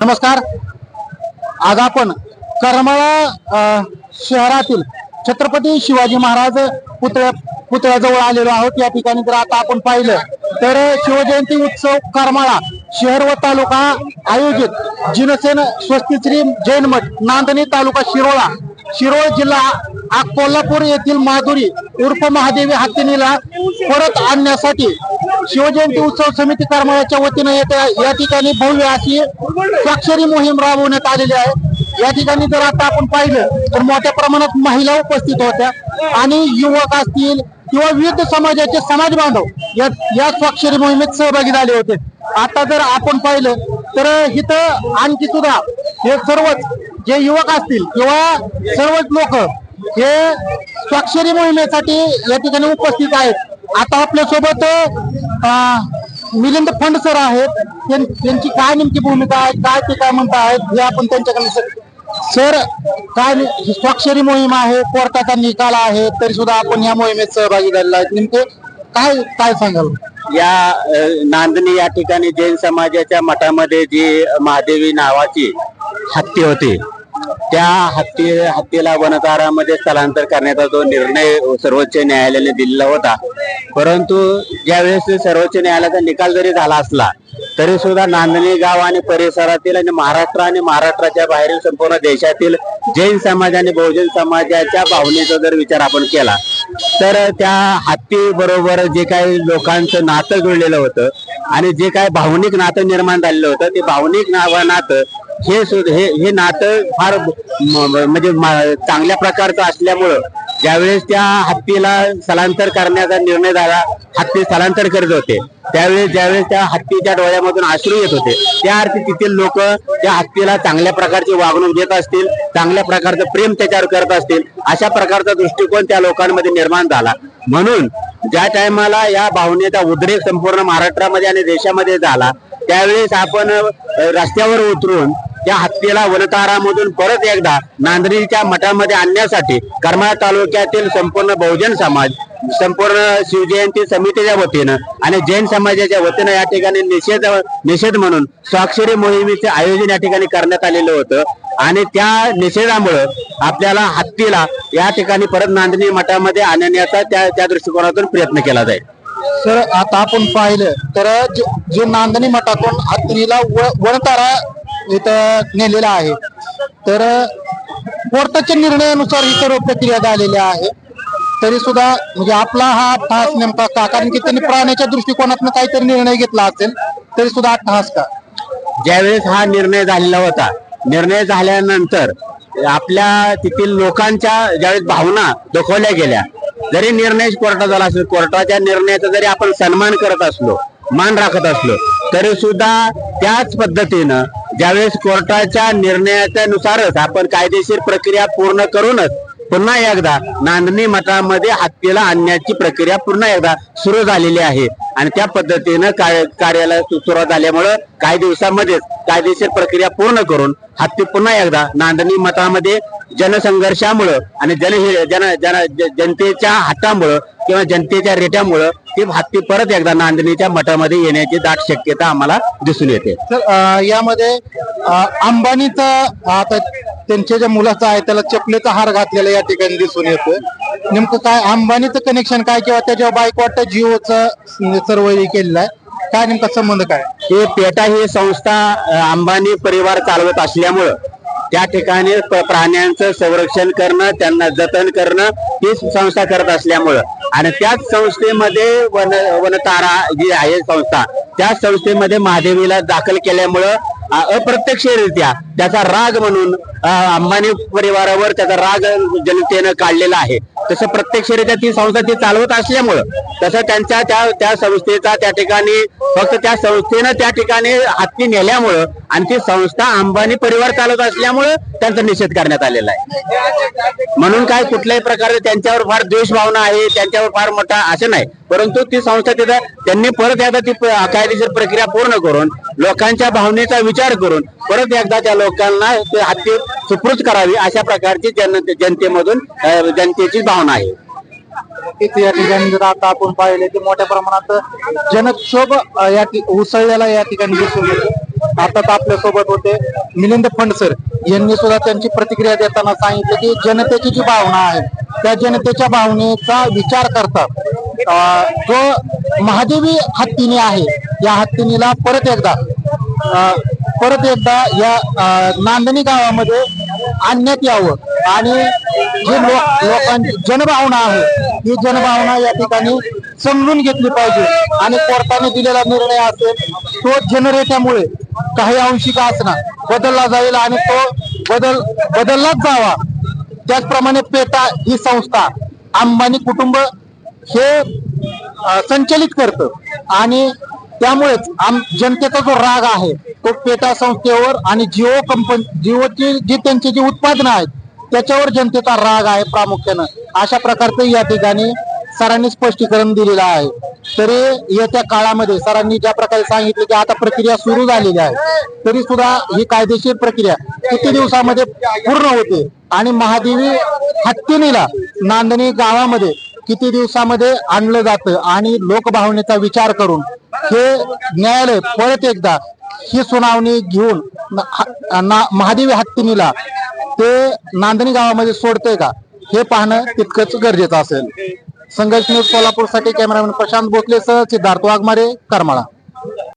नमस्कार. आज आपण करमाळा शहरातील छत्रपती शिवाजी महाराज पुतळ्या पुतळ्याजवळ आलेलो आहोत. या ठिकाणी जर आता आपण पाहिलं तर शिवजयंती उत्सव करमाळा शहर व तालुका आयोजित. जिनसेन स्वस्तिश्री जैन मठ नांदणी तालुका शिरोळा. शिरोळ जिल्हा आ- कोल्हापूर येथील माधुरी उर्फ महादेवी हत्तीनीला परत आणण्यासाठी शिवजयंती उत्सव समिती करमाळ्याच्या वतीनं येत्या या ठिकाणी भव्य अशी स्वाक्षरी मोहीम राबवण्यात आलेली आहे. या ठिकाणी जर आता आपण पाहिलं तर मोठ्या प्रमाणात महिला उपस्थित होत्या आणि युवक असतील किंवा विविध समाजाचे समाज बांधव या या स्वाक्षरी मोहिमेत सहभागी झाले होते. आता जर आपण पाहिलं तर इथं आणखी सुद्धा हे सर्वच जे युवक असतील किंवा सर्वच लोक हे स्वाक्षरी मोहिमेसाठी या ठिकाणी उपस्थित आहेत. आता आपल्यासोबत मिलिंद फंड सर आहेत. त्यां- त्यांची काय नेमकी भूमिका आहे? काय ते काय म्हणता आहेत हे आपण त्यांच्याकडे सर काय स्वाक्षरी मोहीम आहे. कोर्टाचा निकाल आहे. तरी सुद्धा आपण या मोहिमेत सहभागी झालेला आहे नेमके काय काय सांगाल? या नांदणी या ठिकाणी जैन समाजाच्या मठामध्ये जी महादेवी नावाची हत्ती होती त्या हत्ती हत्तीला वनतारामध्ये स्थलांतर करण्याचा जो निर्णय सर्वोच्च न्यायालयाने दिलेला होता. परंतु ज्यावेळेस सर्वोच्च न्यायालयाचा निकाल जरी झाला असला तरी सुद्धा नांदणी गाव आणि परिसरातील आणि महाराष्ट्र आणि महाराष्ट्राच्या बाहेरील संपूर्ण देशातील जैन समाज आणि बहुजन समाजाच्या भावनेचा जर विचार आपण केला तर त्या हत्ती बरोबर जे काही लोकांचं नातं जुळलेलं होतं आणि जे काही भावनिक नातं निर्माण झालेलं होतं ते भावनिक नाव नातं हे हे हे नातं फार म्हणजे चांगल्या प्रकारचं असल्यामुळं ज्यावेळेस त्या हत्तीला स्थलांतर करण्याचा निर्णय झाला हत्ती स्थलांतर करत होते. त्यावेळेस ज्यावेळेस त्या हत्तीच्या डोळ्यामधून आश्रू येत होते त्या अर्थी तिथील लोक त्या हत्तीला चांगल्या प्रकारची वागणूक देत असतील चांगल्या प्रकारचं प्रेम त्याच्यावर करत असतील अशा प्रकारचा दृष्टिकोन त्या लोकांमध्ये निर्माण झाला. म्हणून ज्या टायमाला या भावनेचा उद्रेक संपूर्ण महाराष्ट्रामध्ये आणि देशामध्ये झाला त्यावेळेस आपण रस्त्यावर उतरून या हत्तीला वनतारामधून परत एकदा नांदणीच्या मठामध्ये आणण्यासाठी करमाळा तालुक्यातील संपूर्ण बहुजन समाज संपूर्ण शिवजयंती समितीच्या वतीनं आणि जैन समाजाच्या वतीनं या ठिकाणी निषेध निषेध म्हणून स्वाक्षरी मोहिमेचे आयोजन या ठिकाणी करण्यात आलेलं होतं. आणि त्या निषेधामुळं आपल्याला हत्तीला या ठिकाणी परत नांदणी मठामध्ये आणण्याचा त्या त्या दृष्टिकोनातून प्रयत्न केला जाईल. सर आता आपण पाहिलं तर जे- जे नांदणी मठातून हत्तीला वणतारा इथं नेलेला आहे. तर कोर्टाच्या निर्णयानुसार ही सर्व प्रक्रिया झालेली आहे. तरी सुद्धा म्हणजे आपला हा अट्टहास नेमका का? कारण की त्यांनी प्राण्याच्या दृष्टिकोनातून काहीतरी निर्णय घेतला असेल तरी सुद्धा अट्टहास का? ज्यावेळेस हा निर्णय झालेला होता निर्णय झाल्यानंतर आपल्या तेथील लोकांच्या ज्यावेळेस भावना दुखवल्या गेल्या जरी निर्णय कोर्टात झाला असेल कोर्टाच्या निर्णयाचा जरी आपण सन्मान करत असलो मान राखत असलो तरी सुद्धा त्याच पद्धतीनं ज्यावेळेस कोर्टाच्या निर्णयाच्या नुसारच आपण कायदेशीर प्रक्रिया पूर्ण करूनच पुन्हा एकदा नांदणी मठामध्ये हत्तीला आणण्याची प्रक्रिया पुन्हा एकदा सुरू झालेली आहे. आणि त्या पद्धतीनं काय कार्याला सु- सुरुवात झाल्यामुळं काही दिवसामध्येच कायदेशीर प्रक्रिया पूर्ण करून हत्ती पुन्हा एकदा नांदणी मठामध्ये जनसंघर्षामुळं आणि जन जन जन जनतेच्या हातामुळं किंवा जनतेच्या रेट्यामुळं ती हत्ती परत एकदा नांदणीच्या मठामध्ये येण्याची दाट शक्यता आम्हाला दिसून येते. तर यामध्ये अंबानीचा आता त्यांच्या ज्या मुलाचा आहे त्याला चपलेचा हार घातलेला या ठिकाणी दिसून येतोय. नेमकं काय अंबानीचं कनेक्शन काय किंवा त्याच्या बाईक वाटतं जिओचं सर्व हे केलेलं आहे? काय नेमका संबंध काय? हे पेटा ही संस्था अंबानी परिवार चालवत असल्यामुळं त्या ठिकाणी प्राण्यांचं संरक्षण करणं त्यांना जतन करणं ही संस्था करत असल्यामुळं आणि त्याच संस्थेमध्ये वन वनतारा जी आहे संस्था त्या संस्थेमध्ये महादेवीला दाखल केल्यामुळं अप्रत्यक्षरित्या त्याचा राग म्हणून अंबानी परिवारावर त्याचा राग जनतेनं काढलेला आहे. तसं प्रत्यक्षरित्या ती संस्था ती चालवत असल्यामुळं तसं त्यांच्या त्या त्या संस्थेचा त्या ठिकाणी फक्त त्या संस्थेनं त्या ठिकाणी हत्ती नेल्यामुळं आणि ती संस्था अंबानी परिवार चालवत असल्यामुळं त्यांचा निषेध करण्यात आलेला आहे. म्हणून काय कुठल्याही प्रकारे त्यांच्यावर फार द्वेष भावना आहे त्यांच्यावर फार मोठा असं नाही. परंतु ती संस्था तिथं त्यांनी परत एकदा ती कायदेशीर प्रक्रिया पूर्ण करून लोकांच्या भावनेचा विचार करून परत एकदा त्या लोकांना ते हत्ती सुपूर्द करावी अशा प्रकारची जनते जनतेमधून जनतेची भावना आहे. इथे या ठिकाणी जर आता आपण पाहिले ते मोठ्या प्रमाणात जनक्षोभ या उसळलेला या ठिकाणी दिसून येतो. आता आपल्यासोबत होते मिलिंद फंडसर यांनी सुद्धा त्यांची प्रतिक्रिया देताना सांगितलं की जनतेची जी भावना आहे त्या जनतेच्या भावनेचा विचार करता अं, जो महादेवी हत्तीने आहे या हत्तीनीला परत एकदा अं, परत एकदा या नांदणी गावामध्ये आणण्यात यावं. आणि जी लोक लोकांची जनभावना आहे ही जनभावना या ठिकाणी समजून घेतली पाहिजे. आणि कोर्टाने दिलेला निर्णय असेल तो जनरेट्यामुळे काही अंशी का असणार बदलला जाईल आणि तो बदल बदललाच जावा. त्याचप्रमाणे पेटा ही संस्था अंबानी कुटुंब हे संचलित करतं. आणि त्यामुळेच आम जनतेचा जो राग आहे तो पेटा संस्थेवर आणि जिओ कंपनी जिओची जी त्यांची जी उत्पादनं आहेत त्याच्यावर जनतेचा राग आहे प्रामुख्यानं. अशा प्रकारचं या ठिकाणी सरांनी स्पष्टीकरण दिलेलं आहे. तरी येत्या काळामध्ये सरांनी ज्या प्रकारे सांगितलं की आता प्रक्रिया सुरू झालेली आहे तरी सुद्धा ही कायदेशीर प्रक्रिया किती दिवसामध्ये पूर्ण होते आणि महादेवी हत्तीनीला नांदणी गावामध्ये किती दिवसामध्ये आणलं जातं आणि लोकभावनेचा विचार करून हे न्यायालय परत एकदा ही सुनावणी घेऊन ना- महादेवी हत्तीनीला ते नांदणी गावामध्ये सोडतंय का? हे पाहणं तितकंच गरजेचं असेल. संघर्ष न्यूज कोल्हापूरसाठी कॅमेरामॅन प्रशांत भोसलेसह सिद्धार्थ वाघमारे करमाळा.